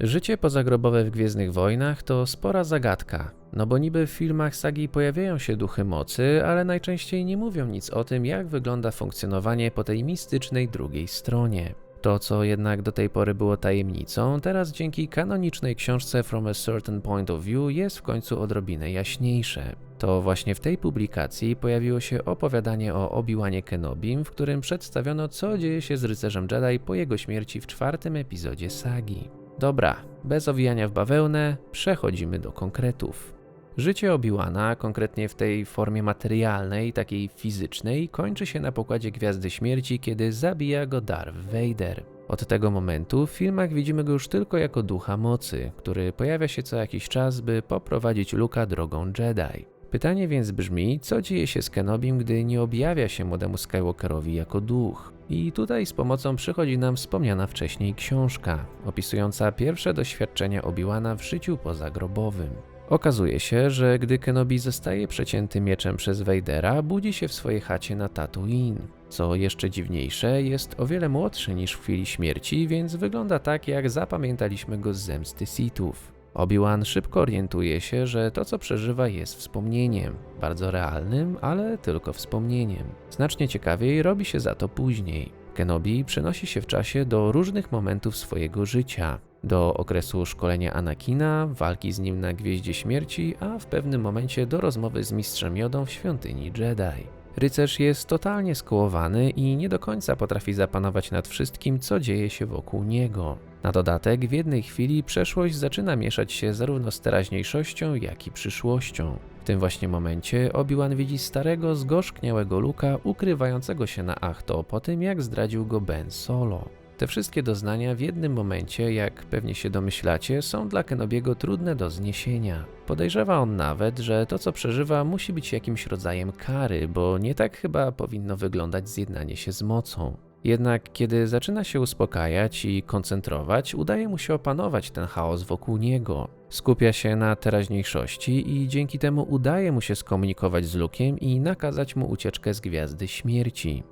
Życie pozagrobowe w Gwiezdnych Wojnach to spora zagadka, no bo niby w filmach sagi pojawiają się duchy mocy, ale najczęściej nie mówią nic o tym, jak wygląda funkcjonowanie po tej mistycznej drugiej stronie. To, co jednak do tej pory było tajemnicą, teraz dzięki kanonicznej książce From a Certain Point of View jest w końcu odrobinę jaśniejsze. To właśnie w tej publikacji pojawiło się opowiadanie o Obi-Wanie Kenobim, w którym przedstawiono, co dzieje się z rycerzem Jedi po jego śmierci w czwartym epizodzie sagi. Dobra, bez owijania w bawełnę, przechodzimy do konkretów. Życie Obi-Wana, konkretnie w tej formie materialnej, takiej fizycznej, kończy się na pokładzie Gwiazdy Śmierci, kiedy zabija go Darth Vader. Od tego momentu w filmach widzimy go już tylko jako ducha mocy, który pojawia się co jakiś czas, by poprowadzić Luka drogą Jedi. Pytanie więc brzmi, co dzieje się z Kenobim, gdy nie objawia się młodemu Skywalkerowi jako duch? I tutaj z pomocą przychodzi nam wspomniana wcześniej książka, opisująca pierwsze doświadczenia Obi-Wana w życiu pozagrobowym. Okazuje się, że gdy Kenobi zostaje przecięty mieczem przez Vadera, budzi się w swojej chacie na Tatooine. Co jeszcze dziwniejsze, jest o wiele młodszy niż w chwili śmierci, więc wygląda tak, jak zapamiętaliśmy go z zemsty Sithów. Obi-Wan szybko orientuje się, że to co przeżywa jest wspomnieniem, bardzo realnym, ale tylko wspomnieniem. Znacznie ciekawiej robi się za to później. Kenobi przenosi się w czasie do różnych momentów swojego życia. Do okresu szkolenia Anakina, walki z nim na Gwieździe Śmierci, a w pewnym momencie do rozmowy z Mistrzem Jodą w świątyni Jedi. Rycerz jest totalnie skołowany i nie do końca potrafi zapanować nad wszystkim, co dzieje się wokół niego. Na dodatek, w jednej chwili przeszłość zaczyna mieszać się zarówno z teraźniejszością, jak i przyszłością. W tym właśnie momencie Obi-Wan widzi starego, zgorzkniałego Luka ukrywającego się na Achto po tym, jak zdradził go Ben Solo. Te wszystkie doznania w jednym momencie, jak pewnie się domyślacie, są dla Kenobiego trudne do zniesienia. Podejrzewa on nawet, że to co przeżywa musi być jakimś rodzajem kary, bo nie tak chyba powinno wyglądać zjednanie się z mocą. Jednak kiedy zaczyna się uspokajać i koncentrować, udaje mu się opanować ten chaos wokół niego. Skupia się na teraźniejszości i dzięki temu udaje mu się skomunikować z Lukiem i nakazać mu ucieczkę z Gwiazdy Śmierci.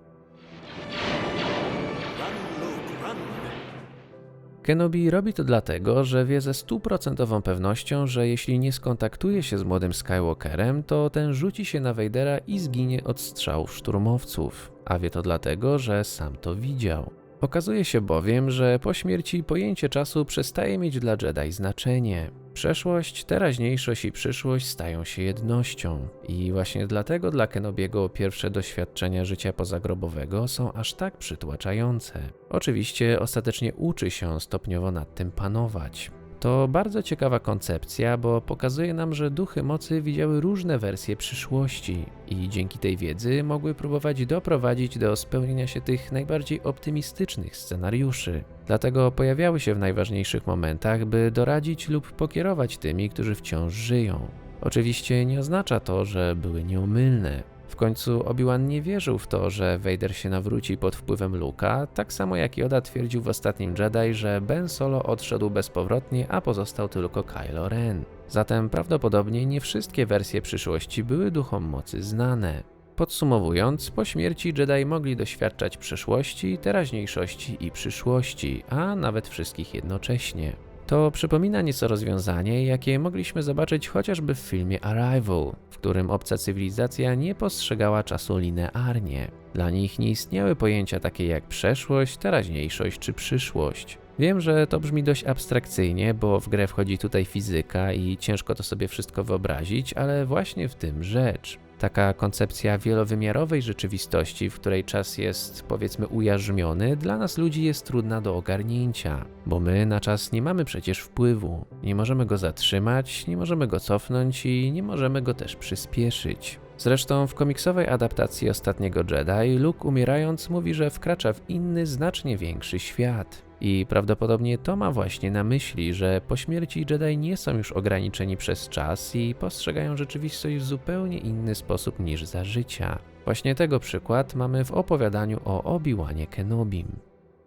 Kenobi robi to dlatego, że wie ze stuprocentową pewnością, że jeśli nie skontaktuje się z młodym Skywalkerem, to ten rzuci się na Vadera i zginie od strzałów szturmowców. A wie to dlatego, że sam to widział. Okazuje się bowiem, że po śmierci pojęcie czasu przestaje mieć dla Jedi znaczenie. Przeszłość, teraźniejszość i przyszłość stają się jednością. I właśnie dlatego dla Kenobiego pierwsze doświadczenia życia pozagrobowego są aż tak przytłaczające. Oczywiście ostatecznie uczy się stopniowo nad tym panować. To bardzo ciekawa koncepcja, bo pokazuje nam, że duchy mocy widziały różne wersje przyszłości i dzięki tej wiedzy mogły próbować doprowadzić do spełnienia się tych najbardziej optymistycznych scenariuszy. Dlatego pojawiały się w najważniejszych momentach, by doradzić lub pokierować tymi, którzy wciąż żyją. Oczywiście nie oznacza to, że były nieomylne. W końcu Obi-Wan nie wierzył w to, że Vader się nawróci pod wpływem Luka, tak samo jak Yoda twierdził w ostatnim Jedi, że Ben Solo odszedł bezpowrotnie, a pozostał tylko Kylo Ren. Zatem prawdopodobnie nie wszystkie wersje przyszłości były duchom mocy znane. Podsumowując, po śmierci Jedi mogli doświadczać przeszłości, teraźniejszości i przyszłości, a nawet wszystkich jednocześnie. To przypomina nieco rozwiązanie, jakie mogliśmy zobaczyć chociażby w filmie Arrival, w którym obca cywilizacja nie postrzegała czasu linearnie. Dla nich nie istniały pojęcia takie jak przeszłość, teraźniejszość czy przyszłość. Wiem, że to brzmi dość abstrakcyjnie, bo w grę wchodzi tutaj fizyka i ciężko to sobie wszystko wyobrazić, ale właśnie w tym rzecz. Taka koncepcja wielowymiarowej rzeczywistości, w której czas jest powiedzmy ujarzmiony, dla nas ludzi jest trudna do ogarnięcia, bo my na czas nie mamy przecież wpływu. Nie możemy go zatrzymać, nie możemy go cofnąć i nie możemy go też przyspieszyć. Zresztą w komiksowej adaptacji Ostatniego Jedi Luke umierając mówi, że wkracza w inny, znacznie większy świat. I prawdopodobnie to ma właśnie na myśli, że po śmierci Jedi nie są już ograniczeni przez czas i postrzegają rzeczywistość w zupełnie inny sposób niż za życia. Właśnie tego przykład mamy w opowiadaniu o Obi-Wanie Kenobim.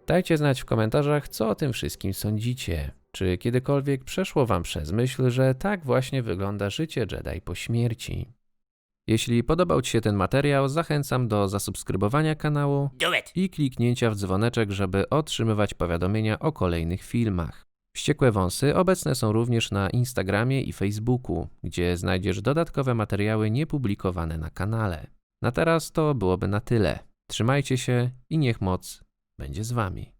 Dajcie znać w komentarzach, co o tym wszystkim sądzicie. Czy kiedykolwiek przeszło Wam przez myśl, że tak właśnie wygląda życie Jedi po śmierci? Jeśli podobał Ci się ten materiał, zachęcam do zasubskrybowania kanału i kliknięcia w dzwoneczek, żeby otrzymywać powiadomienia o kolejnych filmach. Wściekłe wąsy obecne są również na Instagramie i Facebooku, gdzie znajdziesz dodatkowe materiały niepublikowane na kanale. Na teraz to byłoby na tyle. Trzymajcie się i niech moc będzie z wami.